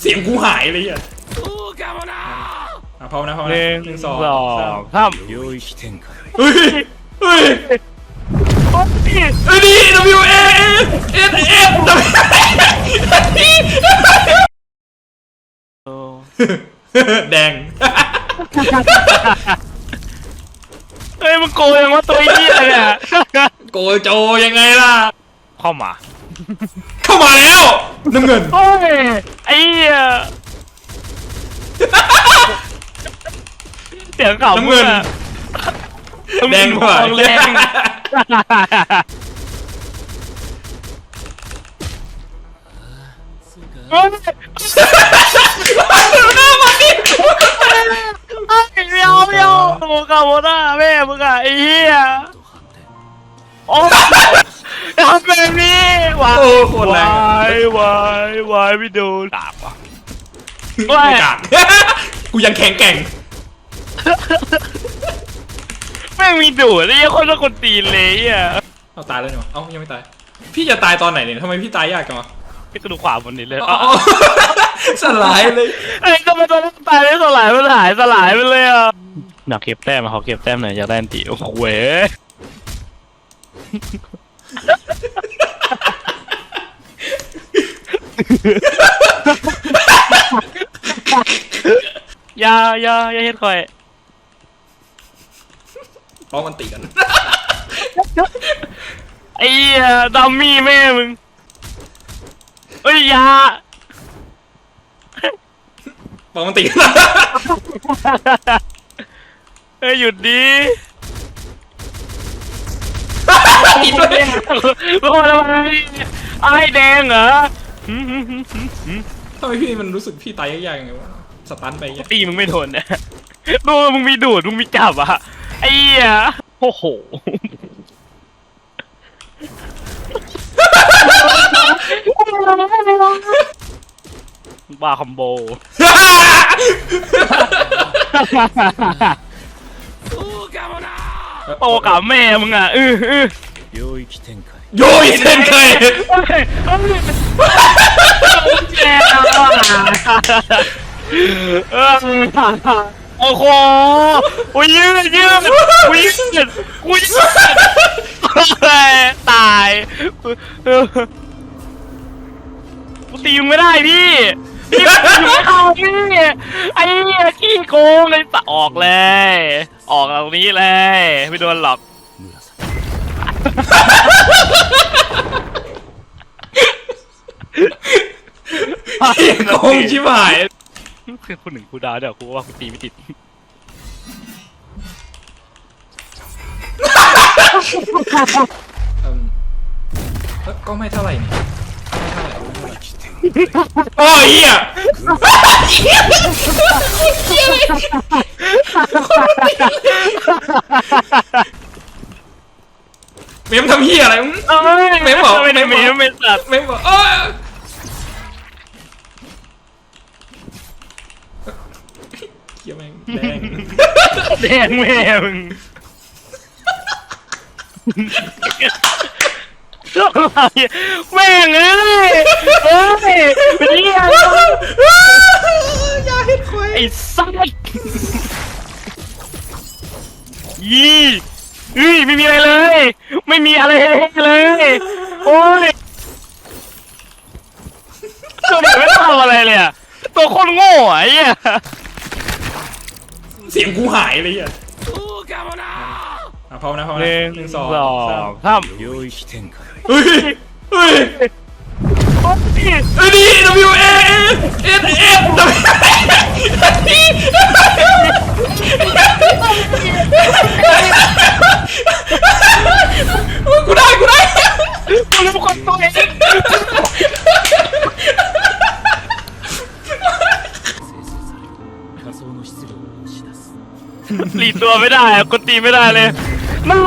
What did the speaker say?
เสียงกูหายเลยอะอะพร้อมนะพร้อมนะหนึ่งสองสามสามเฮ้ยเฮ้ยเฮ้ยนี่ W A S N F W แดงเฮ้ยมันโกยังว่าตัวนี้อะไรอะโกยโจยังไงล่ะ เข้ามา เข้ามาแล้วน้ำเงินโอ้ยไอ้เหี้ยเสียงเก่าน้ำเงินมึงแดงกว่าทองแรงเฮ้ยหน้ามันดิเมียวเมียวโอ้กาโมน่าแม่มึงอะไอ้เหี้ยโอ้ ทำแบบนี้วายโอ้โคตรแรงวายวาย วายไม่ดูดาบว่ะไม่กาดกูยังแข็งแกร่ง แม่งมีดูดไอ้เหี้ยคนละคนตีนเลยอะเอาตายแล้วเนี่ยเอ้ายังไม่ตาย พี่จะตายตอนไหนเนี่ยทำไมพี่ตายยากจังวะพี่ก็ดูขวาบนนี้เลยอ๋ออ๋อ สลายเลย ไอ้ก็มาตอนนั้นตายไม่สลายมันหายสลายไปเลยอะอยากเก็บแต้มอะเขาเก็บแต้มหน่อยอยากได้อันตีโอ้โหเว้ย อย่าอย่าอย่าเฮ็ดคอยป้องมันตีกันไอ้เหี้ยดัมมี่แม่มึงเอ้ยอยาป้องมันตีกันเอ้ยหยุดดีตีด้วย โอ้ทำไมไอ้แดงเหรอ ทำไมพี่มันรู้สึกพี่ตายยากๆยังไงวะสตันไปางเงี้ตีมึงไม่ทนนะดูมึงมีดูดมึงมีจับอะไอ้เหี้ยโอ้โหบ้าคอมโบ โตกับแม่มึงอะ อื้ออื้อโยอิเซนไค เออโอ้โหกูยืดยืดกูยืดกูยืดตายกูตีมึงไม่ได้พี่พี่ไม่เข้าพี่ไอ้เหี้ยขี้โกงเลยปะออกเลย ออกตรงนี้เลยไม่โดนหรอก เสียง โกงชิบหายคือคนหนึ่งกูดาวเดี๋ยวกูว่ากูตีไม่ติดเอิ่มเอ้ยก็ไม่เท่าไหร่นี่ไม่เท่าไหร่โอ้ยเหี้ยเมมทำเหี้ยอะไรมึงเอ้ยไม่บอกไม่ได้ไม่เมบอกมไม่สัตว์ เมมบอกโอ้ยเหี้ย แดงแดงแม่มึงแม่งเอ้ยเอ้ยเป็นเหี้ยอะไรวะอย่าเห็ดควยไอ้สัสยี่เฮ้ยไม่มีอะไรเลย ไม่มีอะไรเลย โอ้ยตัวเด็กไม่ทำอะไรเลยอะตัวคนโง่ไอ้เหี้ย เสียงกูหายเลยอะอะพร้อมนะพร้อมนะหนึ่งสองสามสามเฮ้ยเฮ้ยเอ้ยนี่ W A S S S W หลีดตัวไม่ได้อะกดตีไม่ได้เลยน่า